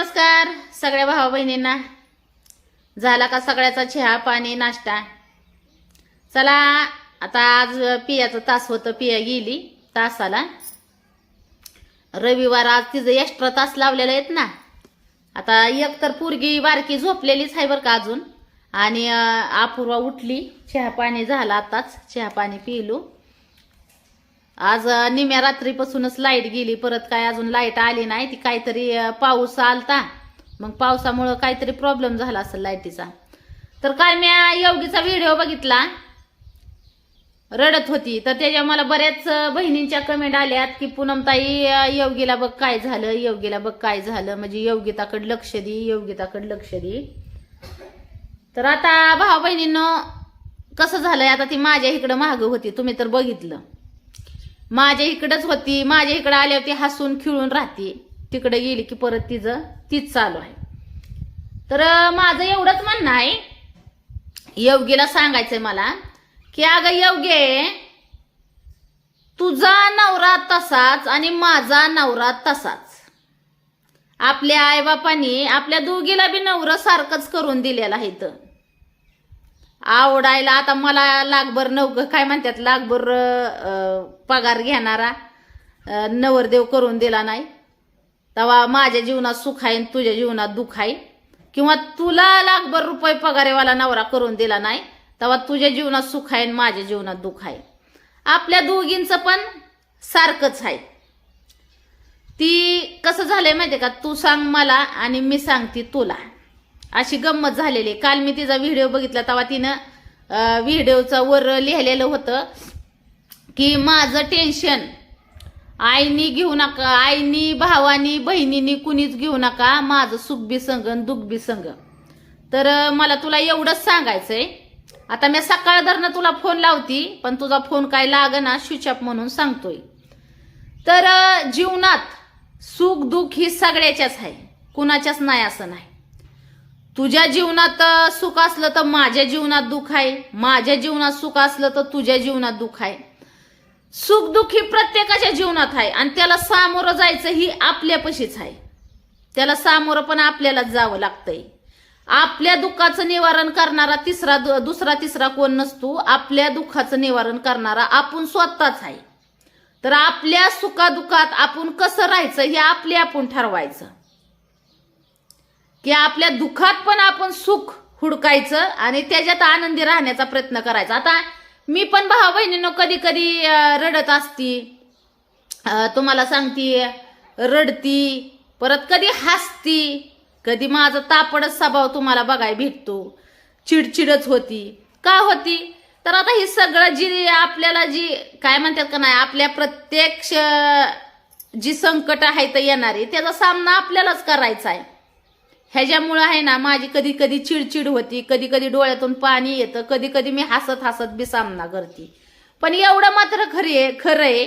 नमस्कार सगळ्या भाऊ बहिणींना झाला का सगळ्याचा चहा पाणी नाश्ता? चला आता आज पियाचं तास होतं पिया गेली तासाला. रविवार आज तिचं एक्स्ट्रा तास लावलेला आहेत ना. आता एक तर पोरगी बारकी झोपलेलीच आहे बरं का अजून. आणि अपूर्वा उठली चहा पाणी झाला आताच चहा पाणी पिलो. आज निम्या रात्रीपासूनच लाइट गेली परत काय अजून लाइट आली नाही ती काहीतरी पाऊस आलता. मग पावसामुळं काहीतरी प्रॉब्लेम झाला असेल लाईटीचा. तर काय मी योगीचा व्हिडिओ बघितला. रडत होती. तर त्याच्या मला बऱ्याच बहिणींच्या कमेंट आल्यात की पूनमताई योगीला बघ काय झालं योगीला बघ काय झालं. म्हणजे योगिताकडे लक्ष दे योगिताकडे लक्ष दे. तर आता भाऊ बहिणींनो कसं झालंय? आता ती माझ्या इकडं महाग होती. तुम्ही तर बघितलं. माझ्या इकडंच होती माझ्या इकडं आल्यावर ती हसून खिळून राहते. तिकडे गेली की परत तिचं तीच चालू आहे. तर माझं एवढंच म्हणणं आहे. योगीला सांगायचंय मला की अगं योगे तुझा नवरा तसाच आणि माझा नवरा तसाच. आपल्या आईबापानी आपल्या दोघीला बी नवरं सारखंच करून दिलेलं आहे इथं. आवडायला. आता मला लाखभर नव काय म्हणतात लाखभर पगार घेणारा नवरदेव करून दिला नाही. तेव्हा माझ्या जीवनात सुख आहे तुझ्या जीवनात दुःख आहे. किंवा तुला लाखभर रुपये पगारेवाला नवरा करून दिला नाही तेव्हा तुझ्या जीवनात सुख आहे माझ्या जीवनात दुःख आहे. आपल्या दोघींचं पण सारखंच आहे. ती कसं झालंय माहितीये का? तू सांग मला आणि मी सांगते तुला. अशी गंमत झालेली. काल मी तिचा व्हिडिओ बघितला तेव्हा तिनं व्हिडिओचा वर लिहिलेलं होतं की माझं टेन्शन आईनी घेऊ नका आईनी भावानी बहिणीनी कुणीच घेऊ नका. माझं सुख बी संग आणि दुःख बी संग. तर मला तुला एवढंच सांगायचंय. आता मी सकाळ धरणं तुला फोन लावती पण तुझा फोन काय लागना स्विच ऑफ म्हणून सांगतोय. तर जीवनात सुख दुःख ही सगळ्याच्याच आहे. कुणाच्याच नाही असं नाही. तुझ्या जीवनात सुख असलं तर माझ्या जीवनात दुःख आहे. माझ्या जीवनात सुख असलं तर तुझ्या जीवनात दुःख आहे. सुख दुःखी प्रत्येकाच्या जीवनात आहे आणि त्याला सामोरं जायचं ही आपल्यापाशीच आहे. त्याला सामोरं पण आपल्याला जावं लागतंय. आपल्या दुःखाचं निवारण करणारा तिसरा दु- दुसरा तिसरा कोण नसतो. आपल्या दुःखाचं निवारण करणारा आपण स्वतःच आहे. तर आपल्या सुखादुखात आपण कसं राहायचं हे आपले आपण ठरवायचं. की आपल्या दुःखात पण आपण सुख हुडकायचं आणि त्याच्यात आनंदी राहण्याचा प्रयत्न करायचा. आता मी पण भाऊ बहिणीनं कधी कधी रडत असती. तुम्हाला सांगती रडती परत कधी हसती कधी माझा तापडच स्वभाव तुम्हाला बघाय भेटतो. चिडचिडच होती. का होती? तर आता ही सगळं जी आपल्याला जी काय म्हणतात का नाही आपल्या प्रत्यक्ष जी संकट आहे तर येणारी त्याचा सामना आपल्यालाच करायचा आहे. ह्याच्यामुळं आहे ना माझी कधी कधी चिडचिड होती कधी कधी डोळ्यातून पाणी येतं कधी कधी मी हसत हसत बी सामना करते. पण एवढं मात्र खरी आहे खरं आहे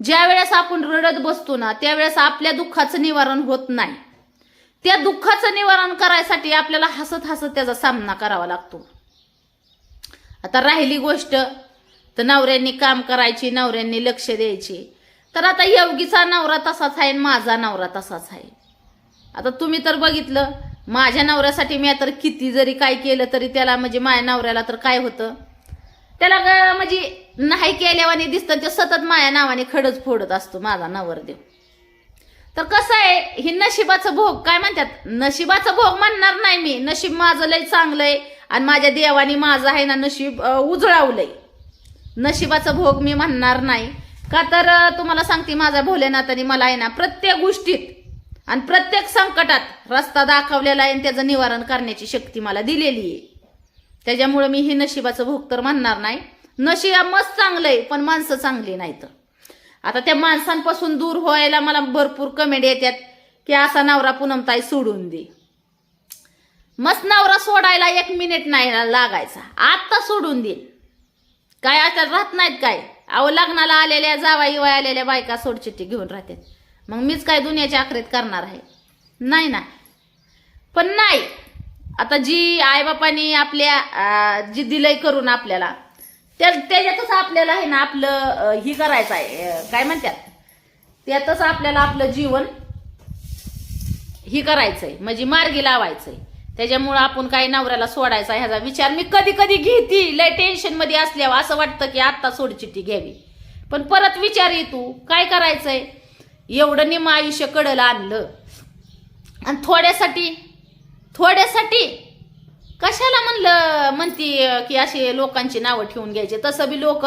ज्या वेळेस आपण रडत बसतो ना त्यावेळेस आपल्या दुःखाचं निवारण होत नाही. त्या दुःखाचं निवारण करायसाठी आपल्याला हसत हसत त्याचा सामना करावा लागतो. आता राहिली गोष्ट तर नवऱ्यांनी काम करायची नवऱ्यांनी लक्ष द्यायची. तर आता योगीचा नवरा तसाच आहे आणि माझा नवरा तसाच आहे. आता तुम्ही तर बघितलं माझ्या नवऱ्यासाठी मी तर किती जरी काय केलं तरी त्याला म्हणजे माझ्या नवऱ्याला तर काय होतं? त्याला म्हणजे नाही केल्यावानी दिसतं ते सतत माझ्या नावाने खडच फोडत असतो माझा नवरदेव तर कसं आहे ही नशिबाचं भोग काय म्हणतात? नशिबाचं भोग म्हणणार नाही मी. नशीब माझं लय चांगलंय आणि माझ्या देवानी माझं आहे ना नशीब उजळावलंय. नशिबाचं भोग मी म्हणणार नाही. का तर तुम्हाला सांगते माझ्या भोलेनाथाने मला आहे ना प्रत्येक गोष्टीत आणि प्रत्येक संकटात रस्ता दाखवलेला आहे आणि त्याचं निवारण करण्याची शक्ती मला दिलेली आहे. त्याच्यामुळे मी हे नशिबाचं भोग तर म्हणणार नाही. नशीब मस्त चांगलं आहे पण माणसं चांगली नाहीत. आता त्या माणसांपासून दूर व्हायला मला भरपूर कमेंट येतात की असा नवरा पुनमताई सोडून दे. मस्त नवरा सोडायला एक मिनिट नाही लागायचा. आत्ता सोडून देईल काय आता राहत नाहीत काय? अहो लग्नाला आलेल्या जावा इवाय आलेल्या बायका सोडचिट्टी घेऊन राहतात. मग मीच काय दुनियाच्या आखरीत करणार आहे? नाही ना. पण नाही. आता जी आईबापांनी आपल्या जी दिलंय करून आपल्याला त्या त्याच्यातच आपल्याला आहे ना आपलं ही करायचं आहे. काय म्हणतात? त्यातच आपल्याला आपलं जीवन ही करायचंय. म्हणजे मार्गी लावायचंय. त्याच्यामुळं आपण काही नवऱ्याला सोडायचा ह्याचा विचार मी कधी कधी घेती. लय टेन्शनमध्ये असल्यावर असं वाटतं की आत्ता सोडचिट्टी घ्यावी. पण परत विचार ये तू काय करायचंय? एवढं निम आयुष्य कडलं आणलं. आणि थोड्यासाठी थोड्यासाठी कशाला म्हणलं म्हणती की असे लोकांची नावं ठेवून घ्यायचे? तसं बी लोक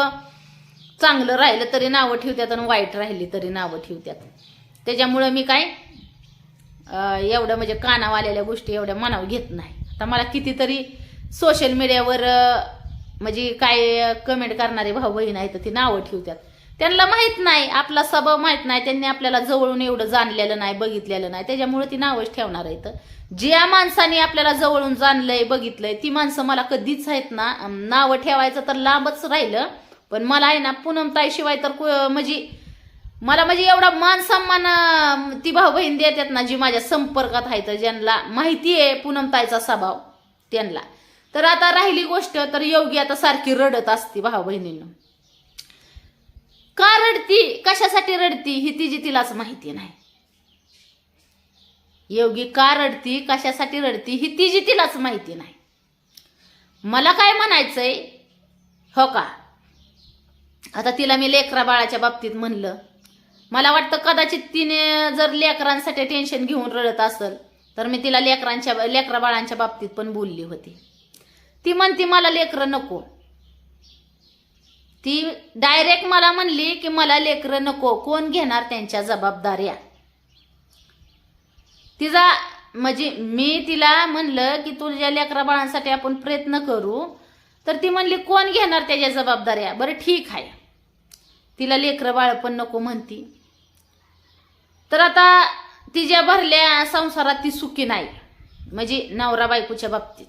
चांगलं राहिलं तरी नावं ठेवतात आणि वाईट राहिली तरी नावं ठेवतात. त्याच्यामुळं मी काय एवढं म्हणजे कानावालेल्या गोष्टी एवढ्या मनावर घेत नाही. आता मला कितीतरी सोशल मीडियावर म्हणजे काय कमेंट करणारे भाऊ बहीण आहेत ती नावं ठेवतात. त्यांना माहीत नाही आपला स्वभाव माहीत नाही त्यांनी आपल्याला जवळून एवढं जाणलेलं नाही बघितलेलं नाही. त्याच्यामुळे ती नावच ठेवणार आहेत. ज्या माणसाने आपल्याला जवळून जाणलंय बघितलंय ती माणसं मला कधीच आहेत ना नावं ठेवायचं तर लांबच राहिलं. पण मला आहे ना पूनमताईशिवाय तर म्हणजे मला म्हणजे एवढा मान सन्मान ती भाऊ बहीण देतात ना जी माझ्या संपर्कात आहेत ज्यांना माहिती आहे पूनमताईचा स्वभाव त्यांना. तर आता राहिली गोष्ट तर योगी आता सारखी रडत असते भाऊ बहिणींना का रडती? कशासाठी रडती? ही तिची तिलाच माहिती नाही. योगी का रडती? कशासाठी रडती? ही तिची तिलाच माहिती नाही. मला काय म्हणायचंय? हो का? आता तिला मी लेकरा बाळाच्या बाबतीत म्हणलं. मला वाटतं कदाचित तिने जर लेकरांसाठी टेन्शन घेऊन रडत असेल तर मी तिला लेकरांच्या लेकरा बाळांच्या बाबतीत पण बोलली होती. ती म्हणती मला लेकरं नको. ती डायरेक्ट मला म्हणली की मला लेकरं नको कोण घेणार त्यांच्या जबाबदाऱ्या? तिचा म्हणजे मी तिला म्हणलं की तुझ्या लेकरा बाळांसाठी आपण प्रयत्न करू. तर ती म्हणली कोण घेणार त्याच्या जबाबदाऱ्या? बरं ठीक आहे. तिला लेकरं बाळ पण नको म्हणती. तर आता तिच्या भरल्या संसारात ती सुखी नाही. म्हणजे नवरा बायकोच्या बाबतीत.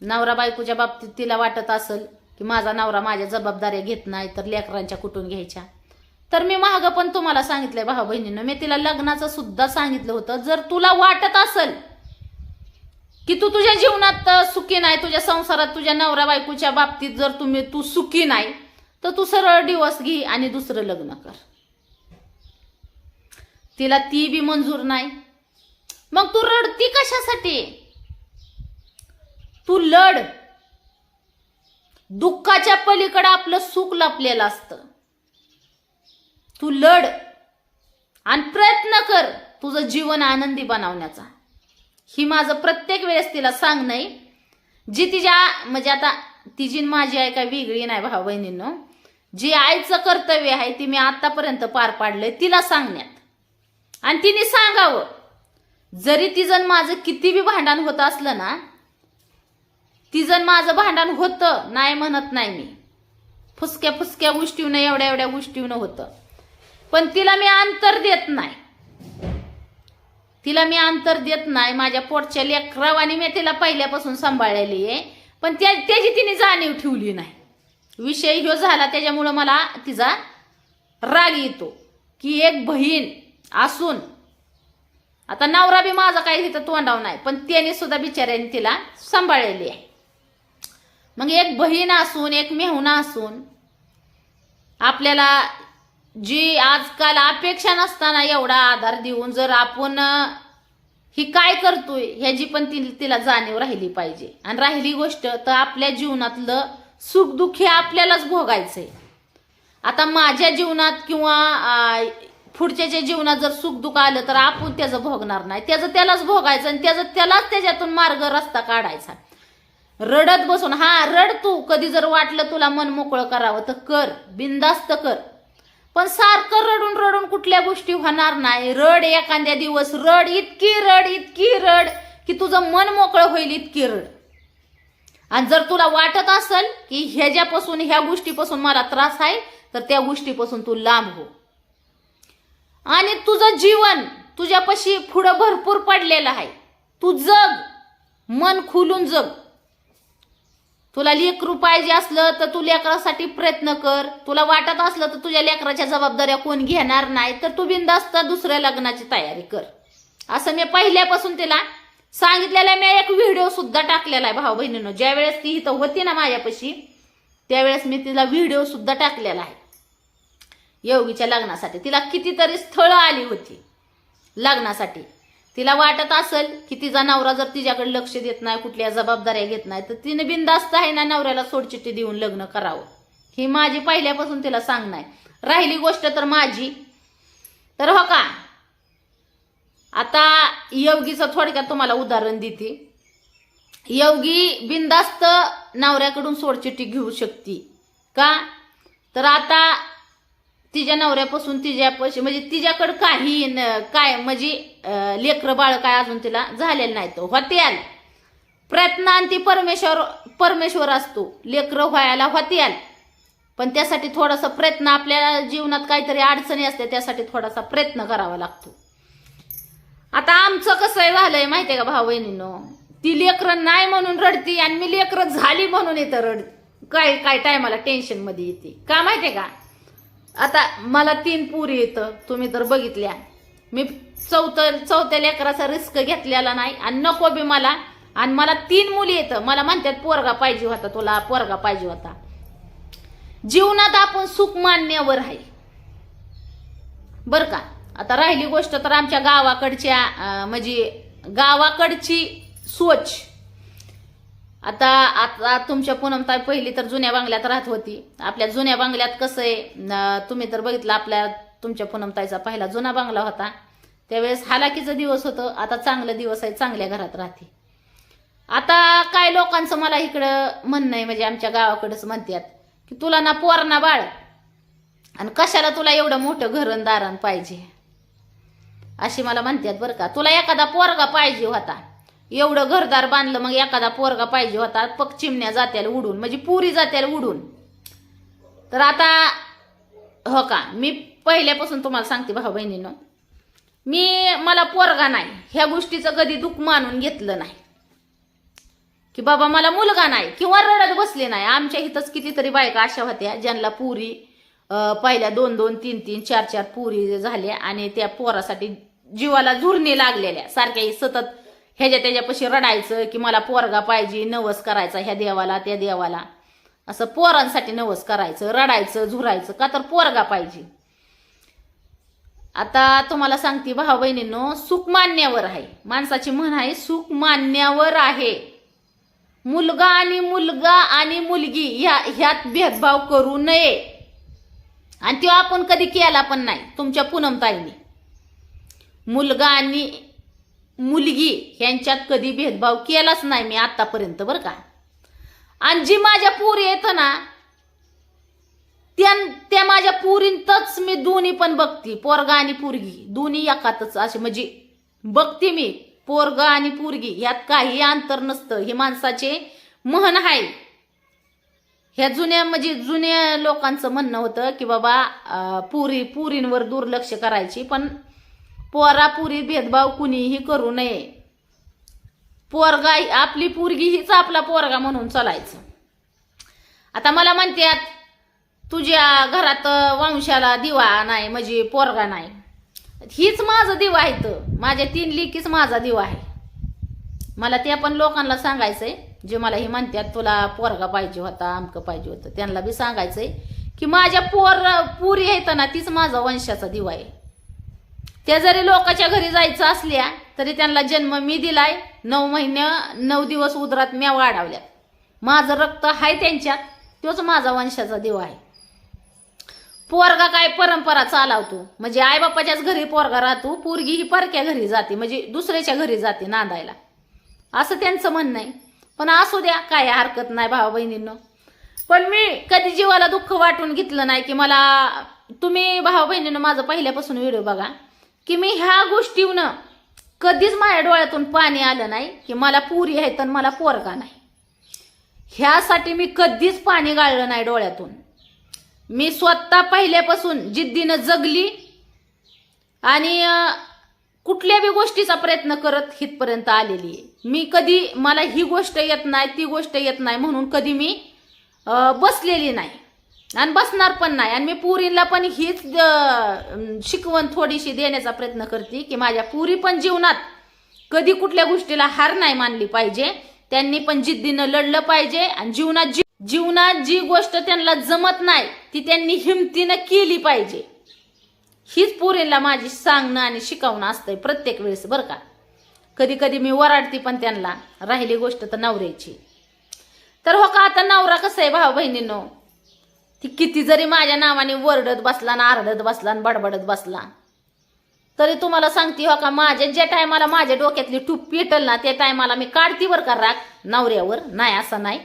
नवरा बायकोच्या बाबतीत तिला वाटत असेल की माझा नवरा माझ्या जबाबदाऱ्या घेत नाही तर लेकरांच्या कुठून घ्यायच्या? तर मी महाग पण तुम्हाला सांगितलंय भाऊ बहिणीनं मी तिला लग्नाचं सुद्धा सांगितलं होतं. जर तुला वाटत असेल की तू तुझ्या जीवनात सुखी नाही तुझ्या संसारात तुझ्या नवरा बायकोच्या बाबतीत जर तुम्ही तू सुखी नाही तर तू सरळ दिवस घे आणि दुसरं लग्न कर. तिला ती बी मंजूर नाही. मग तू रडती कशासाठी? तू लढ. दुःखाच्या पलीकडे आपलं सुख लपलेलं असतं. तू लढ आणि प्रयत्न कर तुझं जीवन आनंदी बनवण्याचा. ही माझं प्रत्येक वेळेस तिला सांग नाही. जी तिच्या म्हणजे आता तिची माझी आई काय वेगळी नाही भाऊ बहिणींनो. जी आईचं कर्तव्य आहे ती मी आतापर्यंत पार पाडलंय तिला सांगण्यात. आणि तिने सांगावं. जरी तिजन माझं किती बी भांडण होत असलं ना तिजन माझं भांडण होतं नाही म्हणत नाही मी. फुसक्या फुसक्या गोष्टीनं एवढ्या एवढ्या गोष्टीनं होतं. पण तिला मी अंतर देत नाही. तिला मी अंतर देत नाही. माझ्या पोटच्या लेकरावाने मी तिला पहिल्यापासून सांभाळलेली आहे. पण त्या त्याची तिने जाणीव ठेवली नाही. विषय ह्यो झाला त्याच्यामुळं मला तिचा राग येतो की एक बहीण असून आता नवरा बी माझा काही तिथं तोंडाव नाही पण त्याने सुद्धा बिचाऱ्याने तिला सांभाळलेली आहे. मग एक बहीण असून एक मेहुणा असून आपल्याला जी आजकाल अपेक्षा नसताना एवढा आधार देऊन जर आपण ही काय करतोय ह्याची पण ती तिला जाणीव राहिली पाहिजे. आणि राहिली गोष्ट तर आपल्या जीवनातलं सुखदुःख हे आपल्यालाच भोगायचंय. आता माझ्या जीवनात किंवा पुढच्याच्या जीवनात जर सुखदुःख आलं तर आपण त्याचं भोगणार नाही. त्याचं त्यालाच भोगायचं आणि त्याचं त्यालाच त्याच्यातून मार्ग रस्ता काढायचा. रडत बसून हा रड तू. कधी जर वाटलं तुला मन मोकळं करावं तर कर बिंदास्त कर. पण सारखं रडून रडून कुठल्या गोष्टी होणार नाही. रड एखाद्या दिवस रड इतकी रड इतकी रड की तुझं मन मोकळं होईल इतकी रड. आणि जर तुला वाटत असेल की ह्याच्यापासून ह्या गोष्टीपासून मला त्रास आहे तर त्या गोष्टीपासून तू लांब हो. आणि तुझं जीवन तुझ्यापाशी पुढं भरपूर पडलेलं आहे. तू जग. मन खुलून जग. तुला लेकरू पाहिजे असलं तर तू लेकरासाठी प्रयत्न कर. तुला वाटत असलं तर तुझ्या लेकराच्या जबाबदाऱ्या कोण घेणार नाही तर तू बिंदास्त दुसऱ्या लग्नाची तयारी कर. असं मी पहिल्यापासून तिला सांगितलेलं आहे. मी एक व्हिडिओ सुद्धा टाकलेला आहे भाऊ बहिणीनं. ज्या वेळेस ती इथं होती ना माझ्यापाशी त्यावेळेस मी तिला व्हिडिओ सुद्धा टाकलेला आहे. योगीच्या लग्नासाठी. तिला कितीतरी स्थळं आली होती लग्नासाठी. तिला वाटत असेल की तिचा नवरा जर तिच्याकडे लक्ष देत नाही कुठल्या जबाबदाऱ्या घेत नाही तर तिने बिंदास्त आहे ना नवऱ्याला सोडचिठ्ठी देऊन लग्न करावं. ही माझी पहिल्यापासून तिला सांग नाही. राहिली गोष्ट तर माझी. तर हो का? आता योगीचं थोडक्यात तुम्हाला उदाहरण देते. योगी बिंदास्त नवऱ्याकडून सोडचिठ्ठी घेऊ शकते का? तर आता तिच्या नवऱ्यापासून तिच्या पैसे म्हणजे तिच्याकडं काही न- काय म्हणजे लेकरं बाळ काय अजून तिला झालेलं नाही. तो होत्याल प्रयत्नांती परमेश्वर परमेश्वर असतो. लेकरं व्हायला होत्याल पण त्यासाठी थोडासा प्रयत्न आपल्या जीवनात काहीतरी अडचणी असते त्यासाठी थोडासा प्रयत्न करावा लागतो. आता आमचं कसं आहे झालंय माहितीये का भाऊ बहिणीनो ती लेकरं नाही म्हणून रडती आणि मी लेकरं झाली म्हणून येतं रड काय काय टायमाला टेन्शनमध्ये येते. का माहितीये का? आता मला तीन पुरी येतं तुम्ही तर बघितल्या. मी चौथ चौथ्या लेकराचा रिस्क घेतलेला नाही आणि नको बी मला. आणि मला तीन मुली येतं मला म्हणतात पोरगा पाहिजे होता तुला पोरगा पाहिजे होता. जीवनात आपण सुख मानण्यावर आहे. बर का? आता राहिली गोष्ट तर आमच्या गावाकडच्या म्हणजे गावाकडची सोच. आता आता तुमच्या पूनमताई पहिली तर जुन्या बांगल्यात राहत होती. आपल्या जुन्या बांगल्यात कसं आहे तुम्ही तर बघितलं आपल्या तुमच्या पूनमताईचा पहिला जुना बांगला होता. त्यावेळेस हालाकीचं दिवस होतं आता चांगलं दिवस आहे चांगल्या घरात राहते. आता काय लोकांचं मला इकडं म्हणणं आहे म्हणजे आमच्या गावाकडंच म्हणतात की तुला ना पोर ना बाळ आणि कशाला तुला एवढं मोठं घरण दारण पाहिजे? अशी मला म्हणतात बरं का. तुला एखादा पोरगा पाहिजे होता एवढं घरदार बांधलं मग एखादा पोरगा पाहिजे होता पग चिमण्या जात्याला उडून म्हणजे पुरी जात्याला उडून. तर आता हो का मी पहिल्यापासून तुम्हाला सांगते भाऊ बहिणीनं मी मला पोरगा नाही ह्या गोष्टीचं कधी दुःख मानून घेतलं नाही. की बाबा मला मुलगा नाही किंवा रडत बसले नाही आमच्या इथंच कितीतरी बायका अशा होत्या ज्यांना पुरी पहिल्या दोन दोन तीन तीन चार चार पुरी झाल्या आणि त्या पोरासाठी जीवाला झुरणी लागलेल्या सारख्या सतत ह्याच्या त्याच्यापाशी रडायचं की मला पोरगा पाहिजे नवस करायचा ह्या देवाला त्या देवाला. असं पोरांसाठी नवस करायचं रडायचं झुरायचं का तर पोरगा पाहिजे. आता तुम्हाला सांगते भाऊ बहिणींनो सुख मान्यावर आहे. माणसाची म्हण आहे सुख मान्यावर आहे. मुलगा आणि मुलगा आणि मुलगी ह्या ह्यात भेदभाव करू नये. आणि तो आपण कधी केला पण नाही तुमच्या पूनमताईने मुलगा आणि मुलगी ह्यांच्यात कधी भेदभाव केलाच नाही मी आतापर्यंत बरं का. आणि जी माझ्या पूर येतं ना त्या त्या माझ्या पुरींतच मी दोन्ही पण बघते पोरगा आणि पोरगी. दोन्ही एकातच असे म्हणजे बघते मी पोरगा आणि पोरगी. ह्यात काही अंतर नसतं. हे माणसाचे म्हण आहे. ह्या जुन्या म्हणजे जुन्या लोकांचं म्हणणं होतं की बाबा पुरी पुरींवर दुर्लक्ष करायची पण पोरापुरी भेदभाव कुणीही करू नये. पोरगा आपली पोरगी हीच आपला पोरगा म्हणून चालायचं. आता मला म्हणतात तुझ्या घरात वंशाला दिवा नाही म्हणजे पोरगा नाही. हीच माझं दिवा आहे तर माझ्या तीन लिकीच माझा दिवा आहे. मला ते पण लोकांना सांगायचंय जे मला हे म्हणतात तुला पोरगा पाहिजे होता अमकं पाहिजे होतं त्यांना बी सांगायचंय की माझ्या पोर पुरी आहेत ना तीच माझा वंशाचा दिवा आहे. त्या जरी लोकांच्या घरी जायचं असल्या तरी त्यांना जन्म मी दिलाय नऊ महिने नऊ दिवस उदरात म्या वाढवल्या. माझं रक्त आहे त्यांच्यात तोच माझा वंशाचा देव आहे. पोरगा काय परंपरा चालवतो. म्हणजे आईबापाच्याच घरी पोरगा राहतो पोरगी ही परक्या घरी जाते म्हणजे दुसऱ्याच्या घरी जाते नांदायला. असं त्यांचं म्हणणं आहे. पण असू द्या काय हरकत नाही भावा बहिणींनो. पण मी कधी जीवाला दुःख वाटून घेतलं नाही की मला तुम्ही भावा बहिणीनं माझं पहिल्यापासून व्हिडिओ बघा. की मी ह्या गोष्टीनं कधीच माझ्या डोळ्यातून पाणी आलं नाही की मला पुरी आहे तर मला पोरगा नाही. ह्यासाठी मी कधीच पाणी गाळलं नाही डोळ्यातून. मी स्वतः पहिल्यापासून जिद्दीनं जगली आणि कुठल्या बी गोष्टीचा प्रयत्न करत हितपर्यंत आलेली आहे. मी कधी मला ही गोष्ट येत नाही ती गोष्ट येत नाही म्हणून कधी मी बसलेली नाही. आणि बसणार पण नाही. आणि मी पुरीला पण हीच शिकवण थोडीशी देण्याचा प्रयत्न करते की माझ्या पुरी पण जीवनात कधी कुठल्या गोष्टीला हार नाही मानली पाहिजे. त्यांनी पण जिद्दीनं लढलं पाहिजे आणि जीवनात जी जीवनात जी गोष्ट त्यांना जमत नाही ती त्यांनी हिमतीनं केली पाहिजे. हीच पुरीला माझी सांगणं आणि शिकवणं असतंय प्रत्येक वेळेस बरं का. कधी कधी मी वराडते पण त्यांना. राहिली गोष्ट तर नवऱ्याची. तर हो का आता नवरा कसं आहे भाऊ बहिणींनो ती किती जरी माझ्या नावाने वरडत बसला ना आरडत बसला ना बडबडत बसला. तरी तुम्हाला सांगते हो का माझ्या ज्या टायमाला माझ्या डोक्यातली टूप पेटल ना त्या टायमाला मी काढती वर का राग नवऱ्यावर. नाही असं नाही.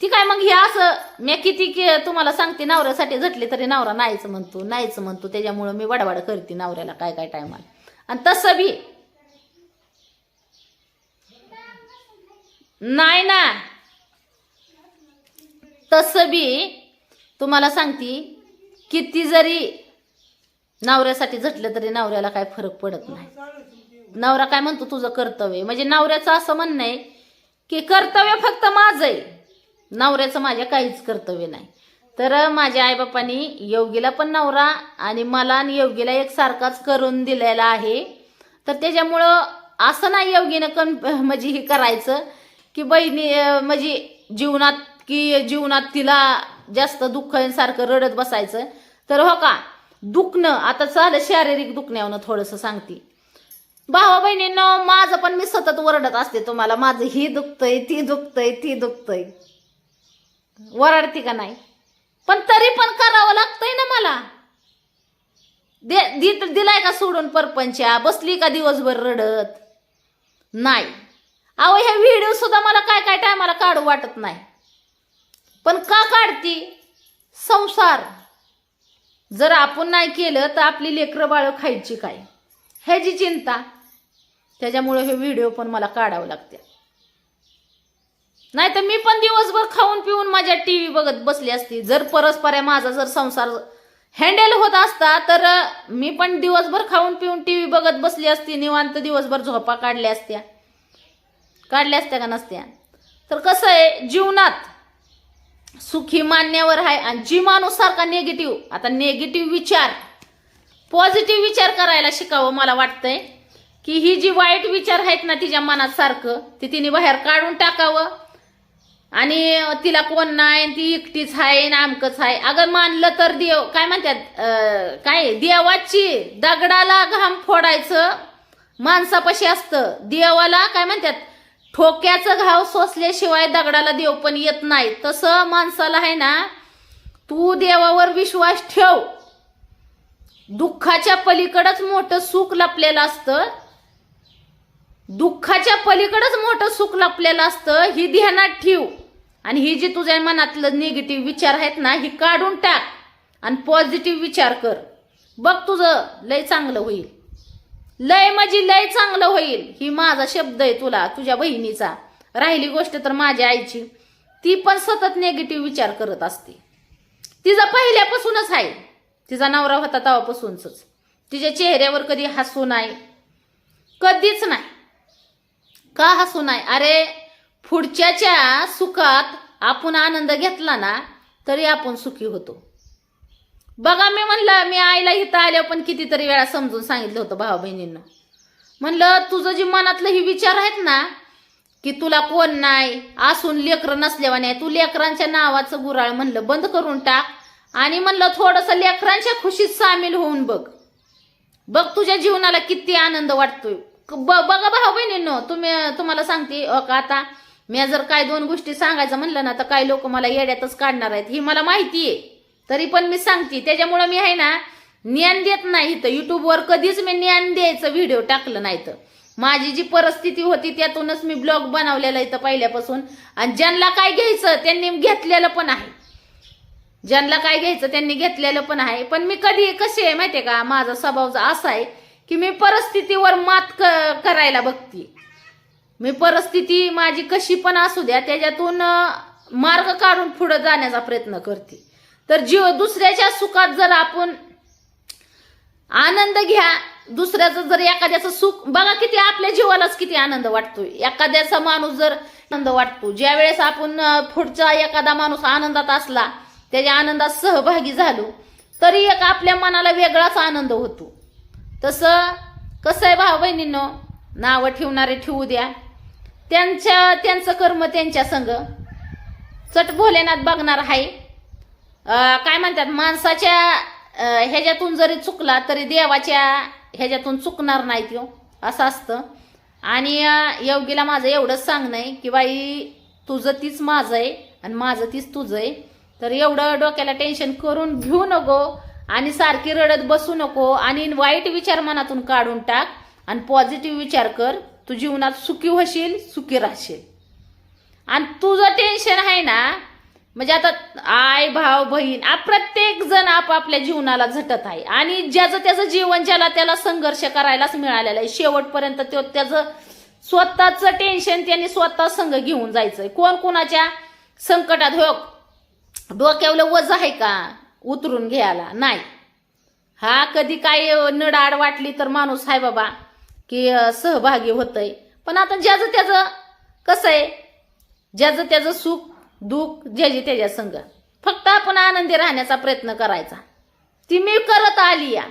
ती काय मग हे असं मी किती की तुम्हाला सांगते नवऱ्यासाठी झटली तरी नवरा नाहीच म्हणतो नाहीच म्हणतो. त्याच्यामुळं मी बडबड करते नवऱ्याला काय काय टायमाला. आणि तसं बी. नाही ना. तसं बी. तुम्हाला सांगती किती जरी नवऱ्यासाठी झटलं तरी नवऱ्याला काय फरक पडत नाही. नवरा काय म्हणतो तुझं कर्तव्य म्हणजे नवऱ्याचं असं म्हणणं आहे की कर्तव्य फक्त माझं आहे. नवऱ्याचं माझ्या काहीच कर्तव्य नाही. तर माझ्या आईबापांनी योगीला पण नवरा आणि मला आणि योगीला एक सारखाच करून दिलेला आहे. तर त्याच्यामुळं असं नाही योगीनं कन म्हणजे हे करायचं की बहिणी म्हणजे जीवनात की जीवनात तिला जास्त दुःख आहे सारखं रडत बसायचं. तर हो का दुखणं आता झालं शारीरिक दुखण्यावनं थोडंसं सांगते. भावा बहिणींना माझं पण मी सतत ओरडत असते तुम्हाला. माझं ही दुखतंय ती दुखतंय ती दुखतंय. वरडते का नाही? पण तरी पण करावं लागतंय ना मला. दे दि- दिलाय का सोडून परपंचा? बसली का दिवसभर रडत? नाही. अहो ह्या व्हिडिओ सुद्धा मला काय काय टायमाला काढू वाटत नाही. पण का काढती? संसार. जर आपण नाही केलं तर आपली लेकरं बाळं खायची काय? ह्याची चिंता. त्याच्यामुळे हे व्हिडिओ पण मला काढावं लागते. नाही तर मी पण दिवसभर खाऊन पिऊन माझ्या टी व्ही बघत बसली असती. जर परस्पर माझा जर संसार हँडल होत असता तर मी पण दिवसभर खाऊन पिऊन टी व्ही बघत बसली असती. निवांत दिवसभर झोपा काढल्या असत्या. काढल्या असत्या का नसत्या? तर कसं आहे? जीवनात सुखी मान्यावर आहे आणि जी माणूस सारखा निगेटिव्ह आता नेगेटिव्ह विचार. पॉझिटिव्ह विचार करायला शिकावं मला वाटतंय की ही जी वाईट विचार आहेत ना तिच्या मनात सारखं ती तिने बाहेर काढून टाकावं. आणि तिला कोण नाही ती एकटीच आहे ना आमकच आहे. अगं मानलं तर देव काय म्हणतात काय देवाची दगडाला घाम फोडायचं माणसापाशी असतं. देवाला काय म्हणतात ठोक्याचं घाव सोसल्याशिवाय दगडाला देव पण येत नाही. तसं माणसाला आहे ना तू देवावर विश्वास ठेव. दुःखाच्या पलीकडच मोठं सुख लपलेलं असतं. दुःखाच्या पलीकडच मोठं सुख लपलेलं असतं ही ध्यानात ठेव. आणि ही जी तुझ्या मनातलं निगेटिव्ह विचार आहेत ना ही काढून टाक. आणि पॉझिटिव्ह विचार कर. बघ तुझं लय चांगलं होईल. लय माझी लय चांगलं होईल. ही माझा शब्द आहे तुला तुझ्या बहिणीचा. राहिली गोष्ट तर माझ्या आईची. ती पण सतत नेगेटिव्ह विचार करत असते. तिचा पहिल्यापासूनच आहे. तिचा नवरा होता तेव्हापासूनच. तिच्या चेहऱ्यावर कधी हसू नाही. कधीच नाही. का हसू नाही? अरे पुढच्याच्या सुखात आपण आनंद घेतला ना तरी आपण सुखी होतो. बघा मी म्हणलं मी आईला इथं आल्यावर पण कितीतरी वेळा समजून सांगितलं होतं भाऊ बहिणींना. म्हणलं तुझं जे मनातलं ही विचार आहेत ना की तुला कोण नाही असून लेकरं नसल्यावर नाही तू लेकरांच्या नावाचं गुराळ म्हणलं बंद करून टाक. आणि म्हणलं थोडंसं लेकरांच्या खुशीत सामील होऊन बघ. बघ तुझ्या जीवनाला किती आनंद वाटतोय. ब- बघा भाऊ बहिणींनो तुम्ही तुम्हाला सांगते अ का आता मी जर काय दोन गोष्टी सांगायचं म्हणलं ना तर काही लोक मला येड्यातच काढणार आहेत. ही मला माहिती आहे तरी पण मी सांगते त्याच्यामुळं मी आहे ना ज्ञान देत नाही इथं. युट्यूबवर कधीच मी ज्ञान द्यायचं व्हिडिओ टाकलं नाही तर माझी जी परिस्थिती होती त्यातूनच मी ब्लॉग बनवलेला इथं पहिल्यापासून. आणि ज्यांना काय घ्यायचं त्यांनी घेतलेलं पण आहे. ज्यांना काय घ्यायचं त्यांनी घेतलेलं पण आहे. पण मी कधी कसे आहे माहितीये का माझा स्वभाव असा आहे की मी परिस्थितीवर मात क- करायला बघते. मी परिस्थिती माझी कशी पण असू द्या त्याच्यातून मार्ग काढून पुढे जाण्याचा प्रयत्न करते. तर जीव दुसऱ्याच्या सुखात जर आपण आनंद घ्या दुसऱ्याचं जर एखाद्याचं सुख बघा किती आपल्या जीवालाच किती आनंद वाटतोय. एखाद्याचा माणूस जर आनंद वाटतो ज्या वेळेस आपण पुढचा एखादा माणूस आनंदात असला त्याच्या आनंदात सहभागी झालो तरी एक आपल्या मनाला वेगळाच आनंद होतो. तसं कसं आहे भाऊ बहिणींनो नावं ठेवणारे ठेवू द्या. त्यांच्या त्यांचं कर्म त्यांच्या संग. चट भोलेनाथ बघणार आहे. काय म्हणतात माणसाच्या ह्याच्यातून जरी चुकला तरी देवाच्या ह्याच्यातून चुकणार नाही तो असं असतं. आणि योगीला माझं एवढंच सांगणं आहे की बाई तुझं तीच माझं आहे आणि माझं तीच तुझं आहे. तर एवढं डोक्याला टेन्शन करून घेऊ नको आणि सारखी रडत बसू नको आणि वाईट विचार मनातून काढून टाक आणि पॉझिटिव्ह विचार कर. तू जीवनात सुखी होशील सुखी राहशील. आणि तुझं टेन्शन आहे ना म्हणजे आता आई भाव बहीण प्रत्येक जण आपापल्या जीवनाला झटत आहे. आणि ज्याचं त्याचं जीवन ज्याला त्याला संघर्ष करायलाच मिळालेला आहे. शेवटपर्यंत तो त्याचं स्वतःचं टेन्शन त्यांनी स्वतः संघ घेऊन जायचंय. कोण कोणाच्या संकटात हो डोक्यावलं वज आहे का? उतरून घ्यायला नाही. हा कधी काय नडाड वाटली तर माणूस आहे बाबा की सहभागी होतय. पण आता ज्याचं त्याचं कसं आहे? ज्याचं त्याचं सुख दुःख ज्याची त्याच्या संग. फक्त आपण आनंदी राहण्याचा प्रयत्न करायचा. ती मी करत आली या.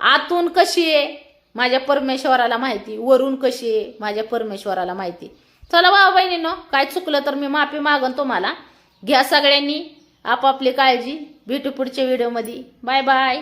आतून कशी आहे? माझ्या परमेश्वराला माहिती. वरून कशी आहे? माझ्या परमेश्वराला माहिती. चला भाऊ बहिणीनो काय चुकलं तर मी माफी मागन तुम्हाला. घ्या सगळ्यांनी आपापली काळजी. भेटू पुढच्या व्हिडिओमध्ये बाय बाय